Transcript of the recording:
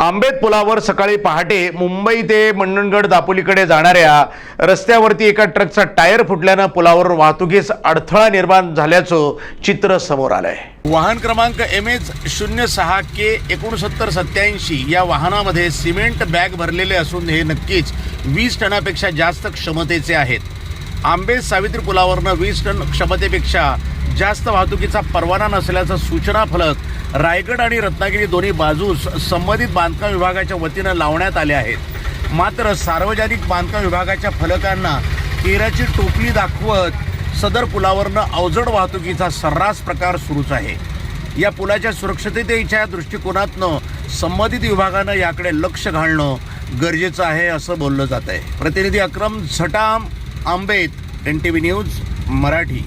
आंबेत पुलावर सकाळी पहाटे मुंबई ते मंडणगड दापोलीकडे जाणाऱ्या रस्त्यावरती एका ट्रकचा टायर फुटल्यानं पुलावर वाहतुकीस अडथळा निर्माण झाल्याचं चित्र समोर आलंय. वाहन क्रमांक एम एच शून्य सहा के एकोणसत्तर सत्याऐंशी या वाहनामध्ये सिमेंट बॅग भरलेले असून हे नक्कीच वीस टनापेक्षा जास्त क्षमतेचे आहेत. आंबे सावित्री पुलावरनं वीस टन क्षमतेपेक्षा जास्त वाहतुकीचा परवाना नसल्याचं सूचना फलक रायगड आणि रत्नागिरी दोन्ही बाजूस संबंधित बांधकाम विभागाच्या वतीनं लावण्यात आले आहेत. मात्र सार्वजनिक बांधकाम विभागाच्या फलकांना केराची टोपली दाखवत सदर पुलावरनं अवजड वाहतुकीचा सर्रास प्रकार सुरूच आहे. या पुलाच्या सुरक्षिततेच्या दृष्टिकोनातनं संबंधित विभागानं याकडे लक्ष घालणं गरजेचं आहे असं बोललं जात आहे प्रतिनिधी Akram Zatam Ambet N T V news Marathi.